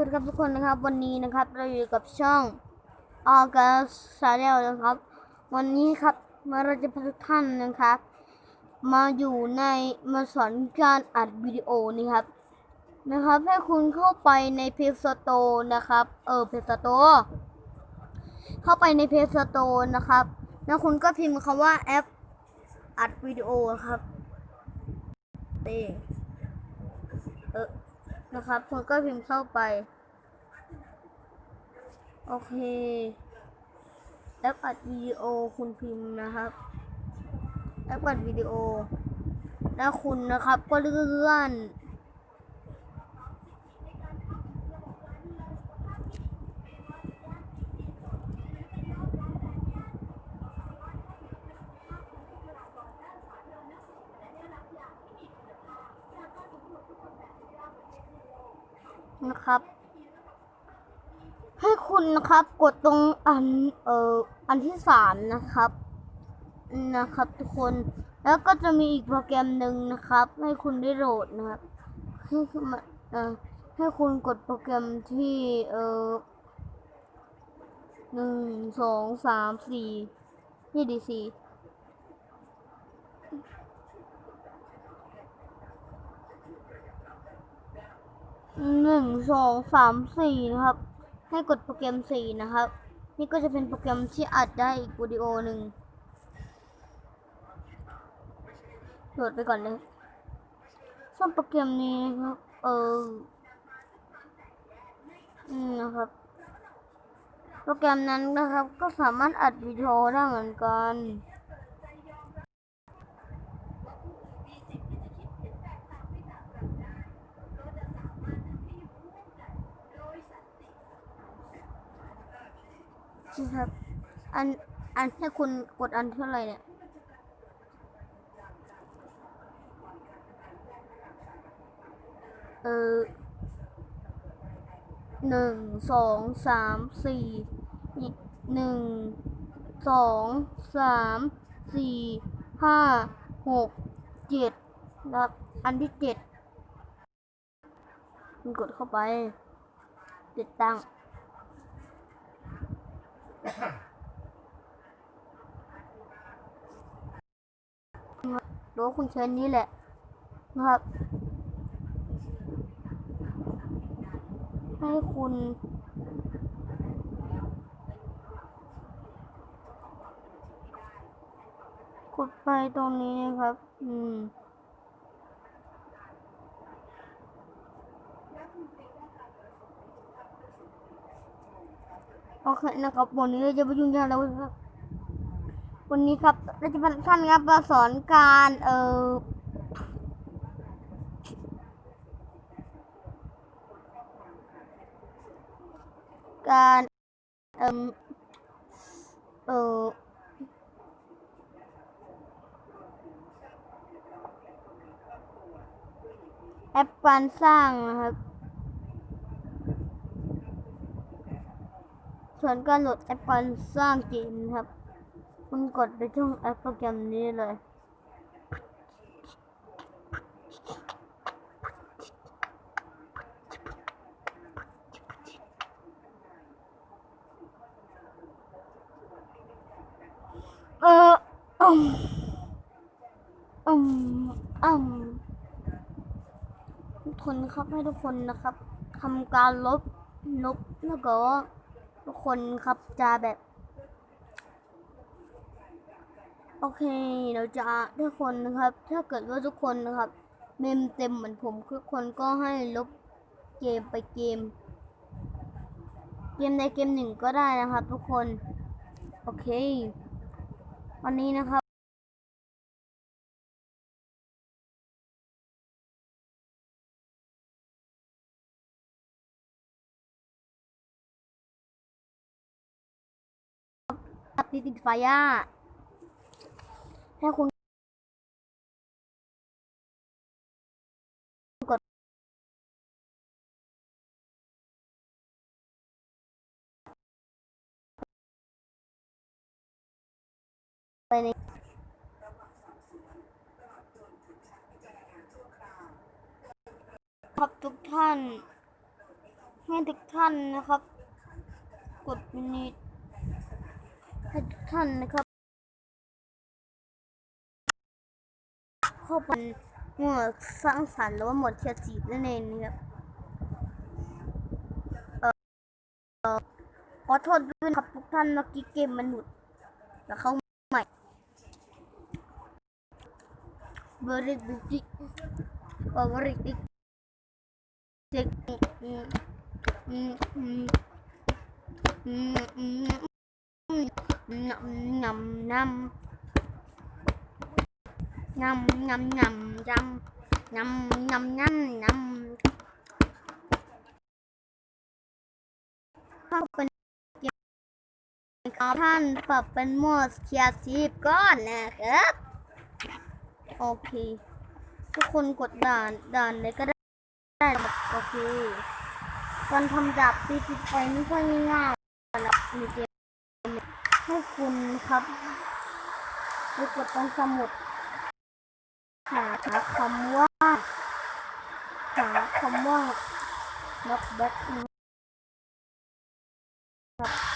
วัสดีครับทุกคนนะครับ วันนี้นะครับเราอยู่กับช่องออกัสชาแนลนะครับ วันนี้ครับมาเราจะพาทุกท่านนะครับ มาอยู่ในมาสอนการอัดวิดีโอนี่ครับ นะครับให้คุณเข้าไปในเพจสโตนะครับ เออเพจสโตเข้าไปในเพจสโตนะครับ แล้วคุณก็พิมพ์คำว่าแอปอัดวิดีโอครับเตเออนะครับคุณก็พิมพ์เข้าไป โอเคแอปอัดวิดีโอคุณพิมพ์นะครับแอปอัดวิดีโอ แล้วคุณนะครับก็เลื่อนนะครับ คุณนะครับ กดตรงอันเอ่ออันที่สามนะครับนะครับ ทุกคนแล้วก็จะมีอีกโปรแกรมหนึ่งนะครับ ให้คุณได้โหลดนะครับให้คุณมาเอ่อให้คุณกดโปรแกรมที่เอ่อหนึ่งสองสามสี่นี่ดีสี่หนึ่งสองสามสี่นะครับ ให้กดโปรแกรมสี่นะครับ นี่ก็จะเป็นโปรแกรมที่อัดได้อีกวิดีโอหนึ่งโหลดไปก่อนเลยส่วนโปรแกรมนี้นะครับ เอออืมนะครับ โปรแกรมนั้นนะครับ ก็สามารถอัดวิดีโอได้เหมือนกัน นะครับ อัน อันให้คุณกดอันเท่าไหร่เนี่ย เออหนึ่งสองสามสี่หนึ่งสองสามสี่ห้าหกเจ็ดนะครับอันที่เจ็ดคุณกดเข้าไปติดตั้ง รือว่าคุณใช้นี้แหละนะครับให้คุณกดไปตรงนี้นะครับ อืม โอเคนะครับวันนี้เราจะไปยุ่งยากแล้วครับ วันนี้ครับเราจะพาท่านครับมาสอนการเอ่อการเอ่มเอ่อแอปการสร้างนะครับ ส่วนการโหลดแอปการสร้างเกมครับ คุณกดไปช่องแอปโปรแกรมนี้เลย เอออืมอืมอืมทุกคนครับให้ทุกคนนะครับทำการลบลบแล้วก็ คนครับจะแบบ โอเคเราจะทุกคนนะครับ ถ้าเกิดว่าทุกคนนะครับ เมมเต็มเหมือนผมทุกคนก็ให้ลบเกมไปเกม เกมใดเกมหนึ่งก็ได้นะครับ ทุกคน โอเค วันนี้นะครับ ติดติดไฟอะให้คุณกดไปในครับทุกท่านให้ทุกท่านนะครับ กดมินิ ให้ทุกท่านนะครับเข้าไปหมวดสร้างสรรค์หรือว่าหมวดเทียจีบนั่นเองนะครับเอ่อเออขอโทษด้วยครับทุกท่านเมื่อกี้เกมมันหลุดแล้วเข้าใหม่บอร์ริกบิ๊กดิบริบิ๊กดิกอืมอืมอืมอืมอืม นำนำนำงำงำงำยำงำงำงำงำเข้าเป็นขอท่านปรับเป็นโหมดเคียร์ทีฟก่อนนะครับ โอเค ทุกคนกดด่านด่านเลยก็ได้ได้โอเคการทำดาบตีติดไฟนี่ก็ง่ายๆนะในเก ให้คุณครับไปกดตรงสมุด หาคำว่า หาคำว่า knockback นะครับ